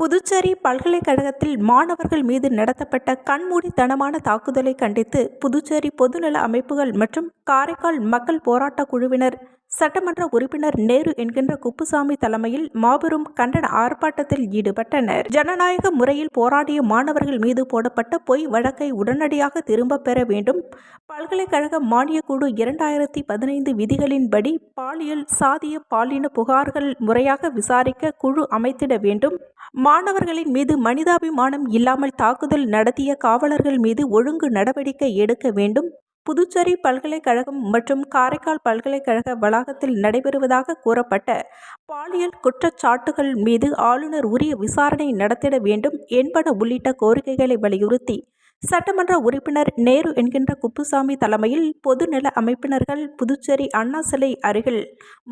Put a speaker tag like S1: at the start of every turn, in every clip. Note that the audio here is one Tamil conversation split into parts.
S1: புதுச்சேரி பல்கலைக்கழகத்தில் மாணவர்கள் மீது நடத்தப்பட்ட கண்மூடித்தனமான தாக்குதலை கண்டித்து புதுச்சேரி பொதுநல அமைப்புகள் மற்றும் காரைக்கால் மக்கள் போராட்டக் குழுவினர் சட்டமன்ற உறுப்பினர் நேரு என்கின்ற குப்புசாமி தலைமையில் மாபெரும் கண்டன ஆர்ப்பாட்டத்தில் ஈடுபட்டனர். ஜனநாயக முறையில் போராடிய மாணவர்கள் மீது போடப்பட்ட பொய் வழக்கை உடனடியாக திரும்பப் பெற வேண்டும். பல்கலைக்கழக மானியக்குழு இரண்டாயிரத்தி பதினைந்து விதிகளின்படி பாலியல் சாதிய பாலின புகார்கள் முறையாக விசாரிக்க குழு அமைத்திட வேண்டும். மாணவர்களின் மீது மனிதாபிமானம் இல்லாமல் தாக்குதல் நடத்திய காவலர்கள் மீது ஒழுங்கு நடவடிக்கை எடுக்க வேண்டும். புதுச்சேரி பல்கலைக்கழகம் மற்றும் காரைக்கால் பல்கலைக்கழக வளாகத்தில் நடைபெறுவதாக கூறப்பட்ட பாலியல் குற்றச்சாட்டுகள் மீது ஆளுநர் உரிய விசாரணை நடத்திட வேண்டும் என்பன உள்ளிட்ட கோரிக்கைகளை வலியுறுத்தி சட்டமன்ற உறுப்பினர் நேரு என்கின்ற குப்புசாமி தலைமையில் பொதுநல அமைப்பினர்கள் புதுச்சேரி அண்ணா சிலை அருகில்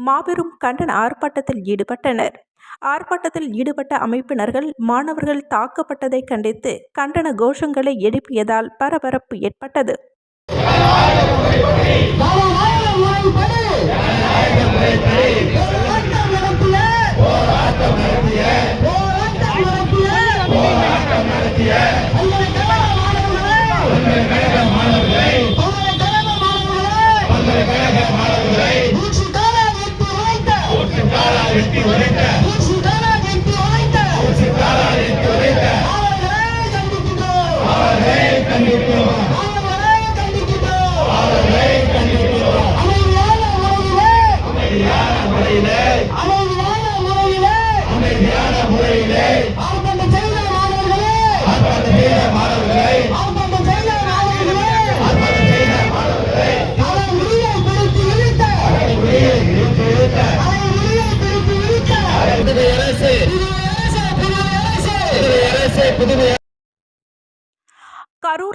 S1: மாபெரும் கண்டன ஆர்ப்பாட்டத்தில் ஈடுபட்டனர். ஆர்ப்பாட்டத்தில் ஈடுபட்ட அமைப்பினர்கள் மாணவர்கள் தாக்கப்பட்டதை கண்டித்து கண்டன கோஷங்களை எழுப்பியதால் பரபரப்பு ஏற்பட்டது.
S2: ஜனநாயக முறைப்படி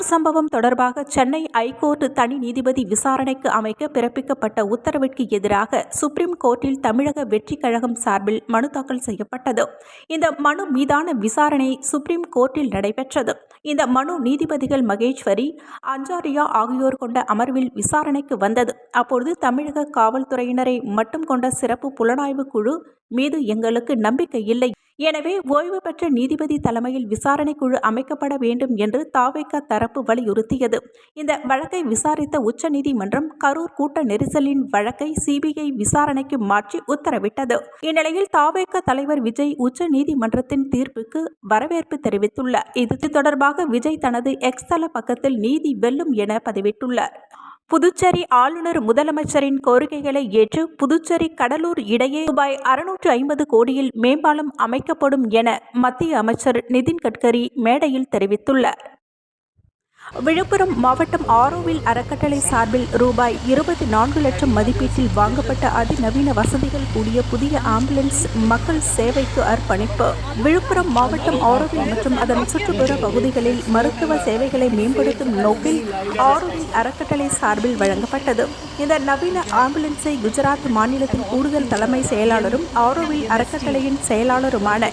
S1: சம்பவம் தொடர்பாக சென்னை ஐகோர்ட் தனி நீதிபதி விசாரணைக்கு அமைக்க பிறப்பிக்கப்பட்ட உத்தரவிற்கு எதிராக சுப்ரீம் கோர்ட்டில் தமிழக வெற்றி கழகம் சார்பில் மனு தாக்கல் செய்யப்பட்டது. இந்த மனு மீதான விசாரணை சுப்ரீம் கோர்ட்டில் நடைபெற்றது. இந்த மனு நீதிபதிகள் மகேஸ்வரி அஞ்சாரியா ஆகியோர் கொண்ட அமர்வில் விசாரணைக்கு வந்தது. அப்பொழுது தமிழக காவல்துறையினரை மட்டும் கொண்ட சிறப்பு புலனாய்வு குழு மீது எங்களுக்கு நம்பிக்கை இல்லை. எனவே ஓய்வு பெற்ற நீதிபதி தலைமையில் விசாரணை குழு அமைக்கப்பட வேண்டும் என்று தாவேக தரப்பு வலியுறுத்தியது. இந்த வழக்கை விசாரித்த உச்சநீதிமன்றம் கரூர் கூட்ட நெரிசலின் வழக்கை சிபிஐ விசாரணைக்கு மாற்றி உத்தரவிட்டது. இந்நிலையில் தாவேக தலைவர் விஜய் உச்ச நீதிமன்றத்தின் தீர்ப்புக்கு வரவேற்பு தெரிவித்துள்ளார். இது தொடர்பாக விஜய் தனது எக்ஸ் தள பக்கத்தில் நீதி வெல்லும் என பதிவிட்டுள்ளார். புதுச்சேரி ஆளுநர் முதலமைச்சரின் கோரிக்கைகளை ஏற்று புதுச்சேரி கடலூர் இடையே ரூபாய் அறுநூற்று ஐம்பது கோடியில் மேம்பாலம் அமைக்கப்படும் என மத்திய அமைச்சர் நிதின் கட்கரி மேடையில் தெரிவித்துள்ளார். விழுப்புரம் மாவட்டம் ஆரோவில் அறக்கட்டளை சார்பில் ரூபாய் இருபத்தி நான்கு லட்சம் மதிப்பீட்டில் வாங்கப்பட்ட அதிநவீன வசதிகள் கூடிய புதிய ஆம்புலன்ஸ் மக்கள் சேவைக்கு அர்ப்பணிப்பு. விழுப்புரம் மாவட்டம் ஆரோவில் மற்றும் அதன் சுற்றுப்புற பகுதிகளில் மருத்துவ சேவைகளை மேம்படுத்தும் நோக்கில் ஆரோவில் அறக்கட்டளை சார்பில் வழங்கப்பட்டது. இந்த நவீன ஆம்புலன்ஸை குஜராத் மாநிலத்தின் கூடுதல் தலைமை செயலாளரும் ஆரோவில் அறக்கட்டளையின் செயலாளருமான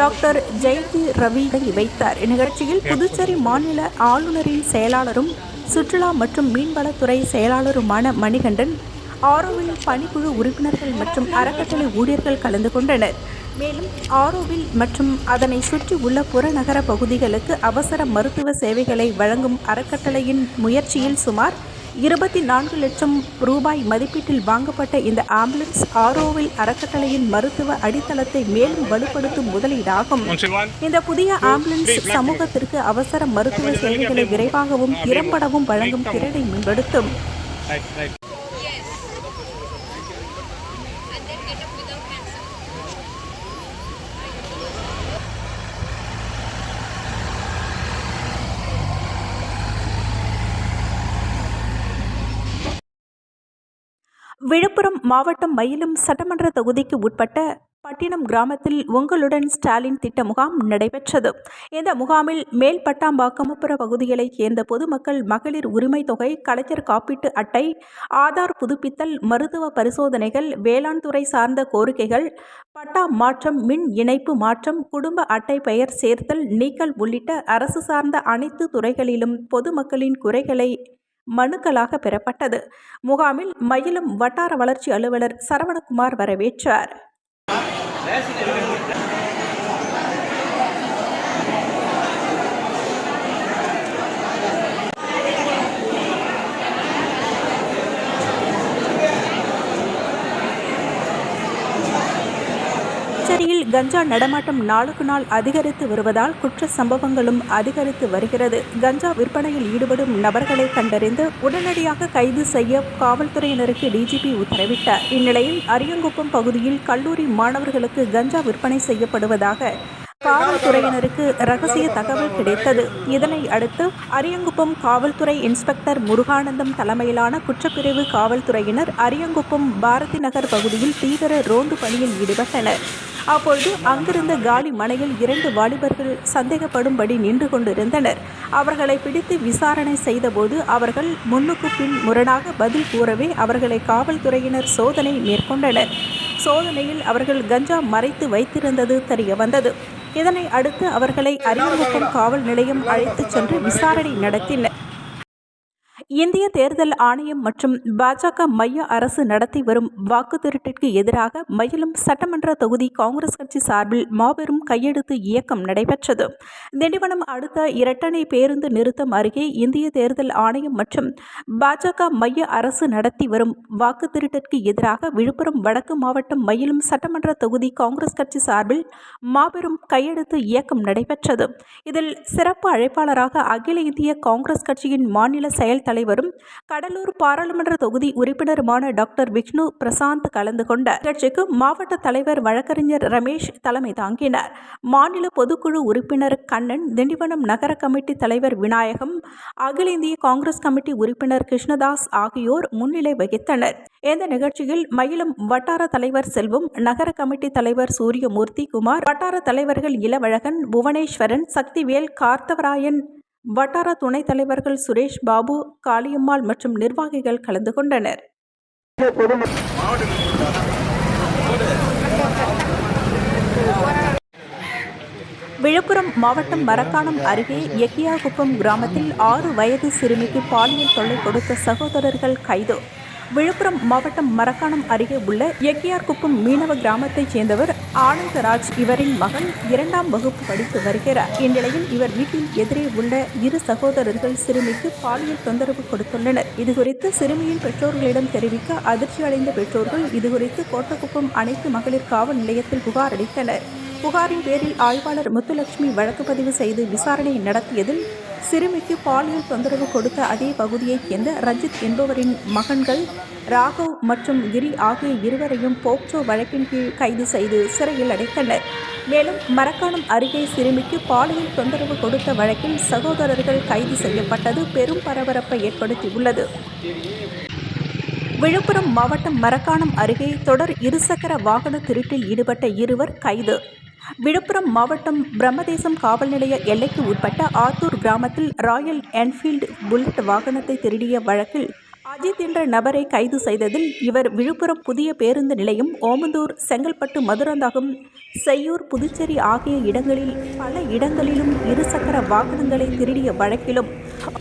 S1: டாக்டர் ஜெயந்தி ரவி தொடங்கி வைத்தார். இந்நிகழ்ச்சியில் புதுச்சேரி மாநில ஆளுநரின் செயலாளரும் சுற்றுலா மற்றும் மீன்வளத்துறை செயலாளருமான மணிகண்டன் ஆரோவில் பணிக்குழு உறுப்பினர்கள் மற்றும் அறக்கட்டளை ஊழியர்கள் கலந்து கொண்டனர். மேலும் ஆரோவில் மற்றும் அதனை சுற்றி உள்ள புறநகர பகுதிகளுக்கு அவசர மருத்துவ சேவைகளை வழங்கும் அறக்கட்டளையின் முயற்சியில் சுமார் இருபத்தி நான்கு லட்சம் ரூபாய் மதிப்பீட்டில் வாங்கப்பட்ட இந்த ஆம்புலன்ஸ் ஆரோவில் அறக்கட்டளையின் மருத்துவ அடித்தளத்தை மேலும் வலுப்படுத்தும் முதலீடாகும். இந்த புதிய ஆம்புலன்ஸ் சமூகத்திற்கு அவசர மருத்துவ சேவைகளை விரைவாகவும் திறம்படவும் வழங்கும் திறனை மேம்படுத்தும். விழுப்புரம் மாவட்டம் மயிலம் சட்டமன்ற தொகுதிக்கு உட்பட்ட பட்டினம் கிராமத்தில் உங்களுடன் ஸ்டாலின் திட்ட முகாம் நடைபெற்றது. இந்த முகாமில் மேல் பட்டாம்பாக்கமுப்புற பகுதிகளைச் சேர்ந்த பொதுமக்கள் மகளிர் உரிமை தொகை கலைஞர் காப்பீட்டு அட்டை ஆதார் புதுப்பித்தல் மருத்துவ பரிசோதனைகள் வேளாண் துறை சார்ந்த கோரிக்கைகள் பட்டா மாற்றம் மின் இணைப்பு மாற்றம் குடும்ப அட்டை பெயர் சேர்த்தல் நீக்கல் உள்ளிட்ட அரசு சார்ந்த அனைத்து துறைகளிலும் பொதுமக்களின் குறைகளை மனுக்களாக பெறப்பட்டது. முகாமில் மயிலம் வட்டார வளர்ச்சி அலுவலர் சரவணகுமார் வரவேற்றார். கஞ்சா நடமாட்டம் நாளுக்கு நாள் அதிகரித்து வருவதால் குற்ற சம்பவங்களும் அதிகரித்து வருகிறது. கஞ்சா விற்பனையில் ஈடுபடும் நபர்களை கண்டறிந்து உடனடியாக கைது செய்ய காவல்துறையினருக்கு டிஜிபி உத்தரவிட்டார். இந்நிலையில் அரியங்குப்பம் பகுதியில் கல்லூரி மாணவர்களுக்கு கஞ்சா விற்பனை செய்யப்படுவதாக காவல்துறையினருக்கு ரகசிய தகவல் கிடைத்தது. இதனை அடுத்து அரியங்குப்பம் காவல்துறை இன்ஸ்பெக்டர் முருகானந்தம் தலைமையிலான குற்றப்பிரிவு காவல்துறையினர் அரியங்குப்பம் பாரதி நகர் பகுதியில் தீவிர ரோந்து பணியில் ஈடுபட்டனர். அப்பொழுது அங்கிருந்த காலி மனையில் இரண்டு வாலிபர்கள் சந்தேகப்படும்படி நின்று கொண்டிருந்தனர். அவர்களை பிடித்து விசாரணை செய்தபோது அவர்கள் முன்னுக்கு பின் முரணாக பதில் கூறவே அவர்களை காவல்துறையினர் சோதனை மேற்கொண்டனர். சோதனையில் அவர்கள் கஞ்சா மறைத்து வைத்திருந்தது தெரிய வந்தது. இதனை அடுத்து அவர்களை அரியங்குப்பம் காவல் நிலையம் அழைத்துச் சென்று விசாரணை நடத்தினர். இந்திய தேர்தல் ஆணையம் மற்றும் பாஜக மைய அரசு நடத்தி வரும் வாக்கு திருட்டிற்கு எதிராக மயிலும் சட்டமன்ற தொகுதி காங்கிரஸ் கட்சி சார்பில் மாபெரும் கையெழுத்து இயக்கம் நடைபெற்றது. திண்டிவனம் அடுத்த இரட்டனை பேருந்து நிறுத்தம் அருகே இந்திய தேர்தல் ஆணையம் மற்றும் பாஜக மைய அரசு நடத்தி வரும் வாக்கு திருட்டிற்கு எதிராக விழுப்புரம் வடக்கு மாவட்டம் மயிலும் சட்டமன்ற தொகுதி காங்கிரஸ் கட்சி சார்பில் மாபெரும் கையெழுத்து இயக்கம் நடைபெற்றது. இதில் சிறப்பு அழைப்பாளராக அகில இந்திய காங்கிரஸ் கட்சியின் மாநில செயல் தலைவர் தலைவரும் கடலூர் பாராளுமன்ற தொகுதி உறுப்பினருமான டாக்டர் விஷ்ணு பிரசாந்த் கலந்து கொண்ட நிகழ்ச்சிக்கு மாவட்ட தலைவர் வழக்கறிஞர் ரமேஷ் தலைமை தாங்கினார். மாநில பொதுக்குழு உறுப்பினர் கண்ணன் திண்டிவனம் நகர கமிட்டி தலைவர் விநாயகம் அகில இந்திய காங்கிரஸ் கமிட்டி உறுப்பினர் கிருஷ்ணதாஸ் ஆகியோர் முன்னிலை வகித்தனர். இந்த நிகழ்ச்சியில் மயிலம் வட்டார தலைவர் செல்வம் நகர கமிட்டி தலைவர் சூரியமூர்த்தி குமார் வட்டார தலைவர்கள் இளவழகன் புவனேஸ்வரன் சக்திவேல் கார்த்தவராயன் வட்டார துணைத் தலைவர்கள் சுரேஷ் பாபு காளியம்மாள் மற்றும் நிர்வாகிகள் கலந்து கொண்டனர். விழுப்புரம் மாவட்டம் மரக்காணம் அருகே எக்கியாகுப்பம் கிராமத்தில் ஆறு வயது சிறுமிக்கு பாலியல் தொல்லை கொடுத்த சகோதரர்கள் கைது. விழுப்புரம் மாவட்டம் மரக்காணம் அருகே உள்ள எக்கியார்குப்பம் மீனவ கிராமத்தைச் சேர்ந்தவர் ஆனந்தராஜ் இவரின் மகன் இரண்டாம் வகுப்பு படித்து வருகிறார். இந்நிலையில் இவர் வீட்டில் எதிரே உள்ள இரு சகோதரர்கள் சிறுமிக்கு பாலியல் தொந்தரவு கொடுத்துள்ளனர். இதுகுறித்து சிறுமியின் பெற்றோர்களிடம் தெரிவிக்க அதிர்ச்சி அடைந்த பெற்றோர்கள் இதுகுறித்து கோட்டக்குப்பம் அனைத்து மகளிர் காவல் நிலையத்தில் புகார் அளித்தனர். புகாரின் பேரில் ஆய்வாளர் முத்துலட்சுமி வழக்கு பதிவு செய்து விசாரணை நடத்தியதில் சிறுமிக்கு பாலியல் தொந்தரவு கொடுத்த அதே பகுதியைச் சேர்ந்த ரஞ்சித் என்பவரின் மகன்கள் ராகவ் மற்றும் கிரி ஆகிய இருவரையும் போக்சோ வழக்கின் கீழ் கைது செய்து சிறையில் அடைத்தனர். மேலும் மரக்காணம் அருகே சிறுமிக்கு பாலியல் தொந்தரவு கொடுத்த வழக்கில் சகோதரர்கள் கைது செய்யப்பட்டது பெரும் பரபரப்பை ஏற்படுத்தியுள்ளது. விழுப்புரம் மாவட்டம் மரக்காணம் அருகே தொடர் இருசக்கர வாகன திருட்டில் ஈடுபட்ட இருவர் கைது. விழுப்புரம் மாவட்டம் பிரம்மதேசம் காவல் நிலைய எல்லைக்கு உட்பட்ட ஆத்தூர் கிராமத்தில் ராயல் என்ஃபீல்டு புல்லட் வாகனத்தை திருடிய வழக்கில் அஜித் என்ற நபரை கைது செய்ததில் இவர் விழுப்புரம் புதிய பேருந்து நிலையம் ஓமந்தூர் செங்கல்பட்டு மதுராந்தகம் செய்யூர் புதுச்சேரி ஆகிய இடங்களில் பல இடங்களிலும் இருசக்கர வாகனங்களை திருடிய வழக்கிலும்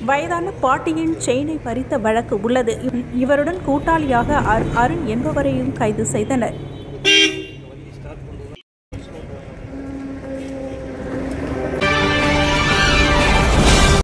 S1: வயதான பாட்டியின் செயினை பறித்த வழக்கு உள்ளது. இவருடன் கூட்டாளியாக அருண் என்பவரையும் கைது செய்தனர்.